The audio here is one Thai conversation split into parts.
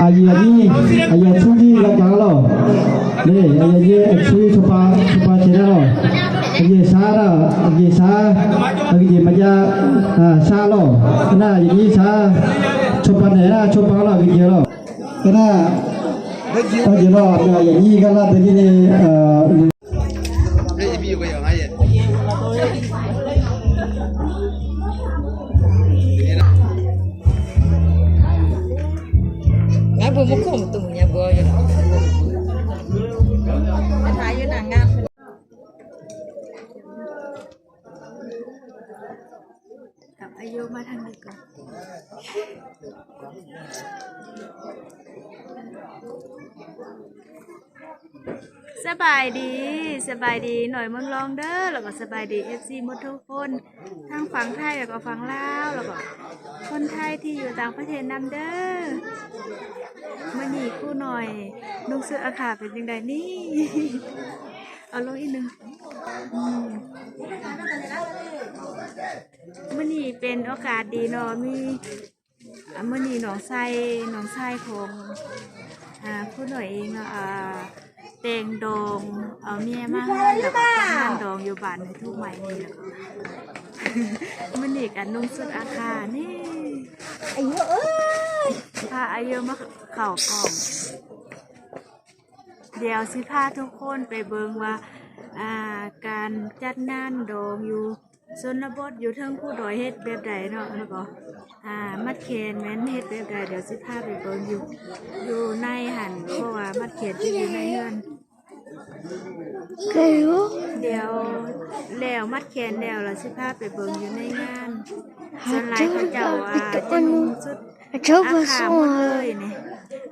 Ayah ni, ayah cuci lah kalau, ni ayah je cuci cepat cepat cerita lo. Ayah sah lah, ayah sah, ayah macam ah sah lo. Kena ayah ni sah, cepat ni lah, cepat lah ayah lo. Kena ayah lo, ayah ni kalau tadi ni. 哎呀！ กับอายุมาทางนี้ก่อนสบายดีสบายดีหน่อยเมืองลองเด้อแล้วก็สบายดีเอฟซีมดทุกคนทั้งฝั่งไทยแล้วก็ฝั่งลาวแล้วก็คนไทยที่อยู่ต่างประเทศนำเด้อมาหนีคู่หน่อยนุ่งเสื้ออาขาเป็นยังไงนี่เอาลงอีกหนึ่งอืมมื่อ เป็นโอกาสดีเนาะมีอ่ามื่อนี้หนองไส้หนองไส้ของอ่าผู้หน่อยเองเนาะอ่าเตงดองเอาเมียมาให้แล้วก็ทำงานดองอยู่บ้านในทุกใหม่นี่แหล้วก็มื่อนี้กันนุ่งสุดอาคานี่อายุเอ้ยพาอายุมาเข่ากล่อง เดี๋ยวสิพาทุกคนไปเบิงว่าอ่าการจัดงานดองอยู่ ชนบทอยู่เทิงผู้ดอยเฮ็ดแบบใดเนาะแล้วก็อ่ามัดเขนแม่นเฮ็ดแบบใดเดี๋ยวสิพาไปเบิงอยู่อยู่ในหันเพราะว่ามัดเขนจะอยู่ในเฮือนเดี๋ยวแล้วมัดแขนแล้วเราสิพาไปเบิงอยู่ในงานส่วนหลายเขาเจ้าอ่าจะนุ่งชุดอาขาหมดเลยนี่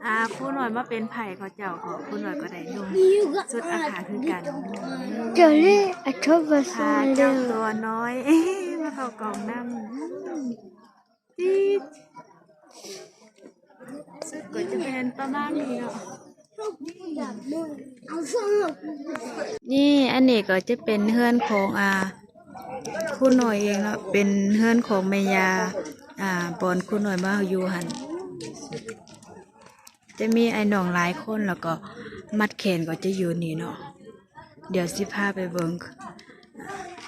อาคู่หน่อยมาเป็นไผ่เขาเจ้าก็คู่หน่อยก็ได้นุ่งสุดอาขาคือกัน Jolly, I told us พา so เจ้า little. ตัวน้อยมาเข้ากล่องน้ำจีดสุดก็จะเป็นประมาณนี้เนาะนี่อันนี้ก็จะเป็นเฮือนของอาคู่หน่อยเองเนาะเป็นเฮือนของแม่ยาอ่าบอนคู่หน่อยมาอยู่หัน จะมีไอ้น้องหลายคนแล้วก็มัดแขนก็จะอยู่นี่เนาะเดี๋ยวสิพาไปเบิง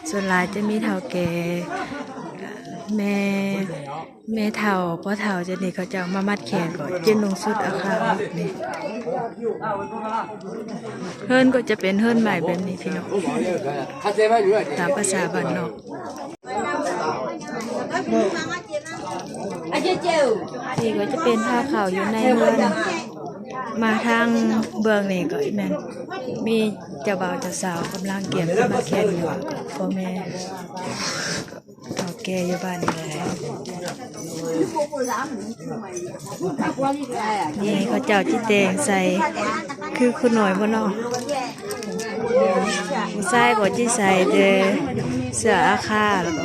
ส่วนหลายจะมีเท่าแก่แม่แม่เท่าพ่อเท่าจะนี่เขาจะมามัดแขนก่อนเจนลงสุดอาคารนี่เฮิร์นก็จะเป็นเฮิร์นใหม่แบบนี้พี่น้องตามภาษาบ้านเนอกนี่ก็จะเป็นผ้าขาวอยู่ในเฮิน มาทางเบืองนี่ก็แม่นมีเจ้าบ่าวเจ้าสาวกำลังเกี่ยมขึ้นมาแข่งอยู่พ่อแม่เฒ่าแก่อยู่บ้านนี่แหละนี่เขาเจ้าจิแตงใส่คือคุณหน่อยบ่เนาะผู้ชายก็จิใส่แต่เสื้ออาคาแล้วก็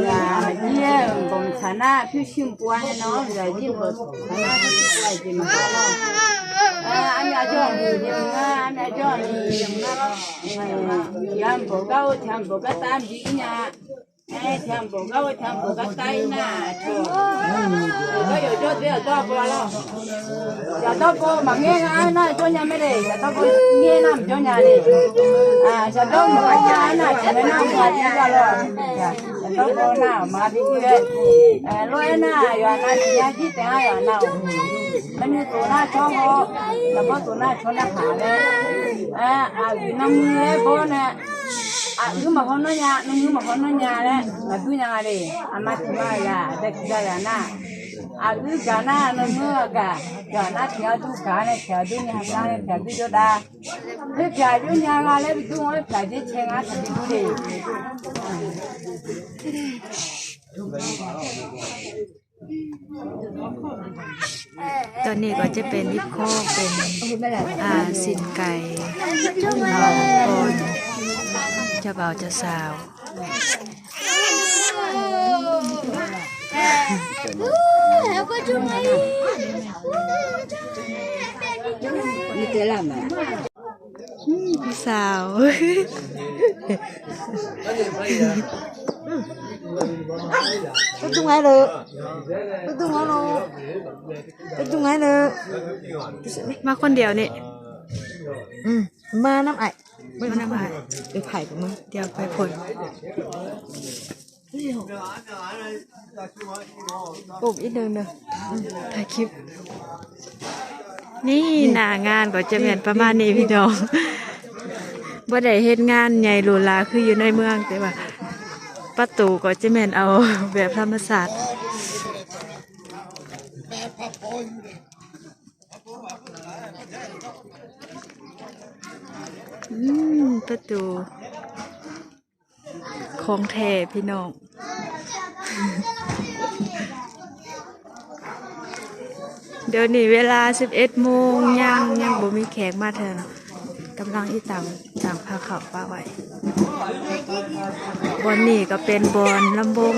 là ye gom thana phi sim qua nó là gì gom thana phi sim là gì mà anh đã cho anh đi anh đã cho anh đi làm bộ gấu làm bộ cá tam nha làm bộ gấu làm bộ cá tay nà chỗ cái giờ cho bây giờ cho qua lo giờ cho mà nghe ai nói cho nhà mấy đây giờ nghe làm cho nhà đi à giờ cho nhà này chỉ mới làm nhà đi qua တော့နာမာဒီကဲအဲလွဲနာရွာနာညာကြည့်တဲ့ရွာနာမင်းတို့နာချောဘောတပတ်တို့နာချောနာခါလဲအဲအာနမ်ရဲ့ဘောနဲ့အခုမဟောနညာနုံမဟောနညာလဲမပြညာလေအမတ်မလာတက်ကြရနာ na à cứ cả na nó mưa cả cả na theo tu cả này theo tu nhà na này theo tu cho đa thế theo tu nhà na lấy tu mới phải đi chơi ngã thì tu đi ตอนนี้ก็จะเป็นลิปโคกเป็นอ่าสินไก่เราโอนจะเบาจะสาว aku cuma ini telam ya sao ไปตรงไหนเลยไปตรงไหนเลยไปตรงไหนเลยมาคนเดียวนี่อมาน้ำไอมาน้ำไอไปไผ่กันมั้งเดี๋ยวไปผล Bụng ít đường nữa ถ่ายคลิป นี่หน้างานก็จะแม่นประมาณนี้พี่น้องบ่ได้เฮ็ดงานใหญ่หรูหราคืออยู่ในเมืองแต่ว่าประตูก็จะแม่นเอาแบบธรรมศาสตร์อืมประตู ของแท้พี่น้อง เดี๋ยวนี้เวลา 11โมงยังยังบ่มีแขกมาเถินกำลังอีต่างต่างพาเขาป้าไว้บอนนี้ก็เป็นบอนลำบง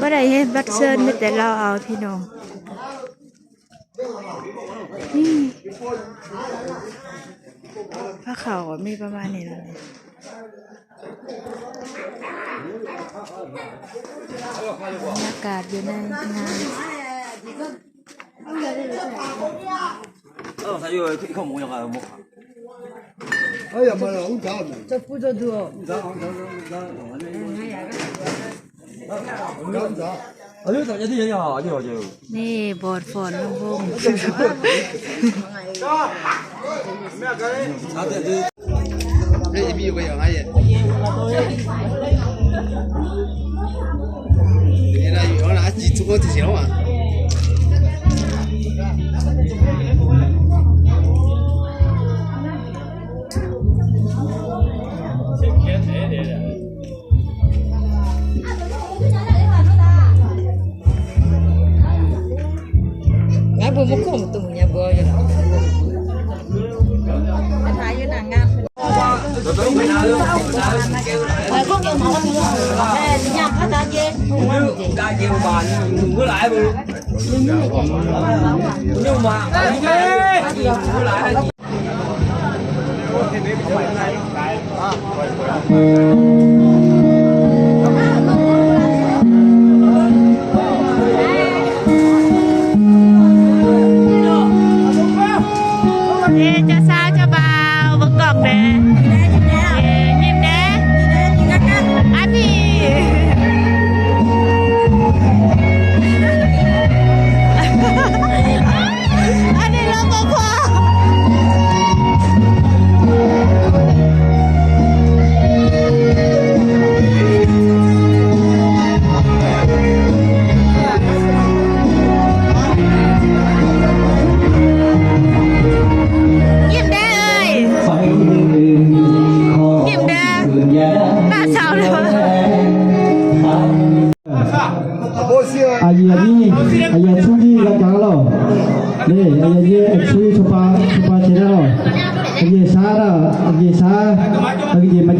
บ่ได้เฮ็ดบัตรเชิญมีแต่เราเอาพี่น้องนี่พาเขาก็มีประมาณนี้แล้ว Nhà cả bữa nay Ờ, sao rồi thì không muốn nhập một. Ấy mà là không sao mà. Chắc phụ cho được. Đó, đó, đó, đó. Đó, đó. Ở đây thằng gì vậy hả? Gì hả chứ? Nè, bột phồn nó vô. Đó. Mẹ cái. 那一米五有阿姨。你那鱼往了嘛？Mày có nhiều món nữa. Ê, nhầm hết ta chê. Ta chê một bàn, mua lại mua. Nhưng mà, mua lại. Thank you. นี่อาเยียชุย chupa chupa chena lo อาเยียชาละอาเยียชาอาเยียม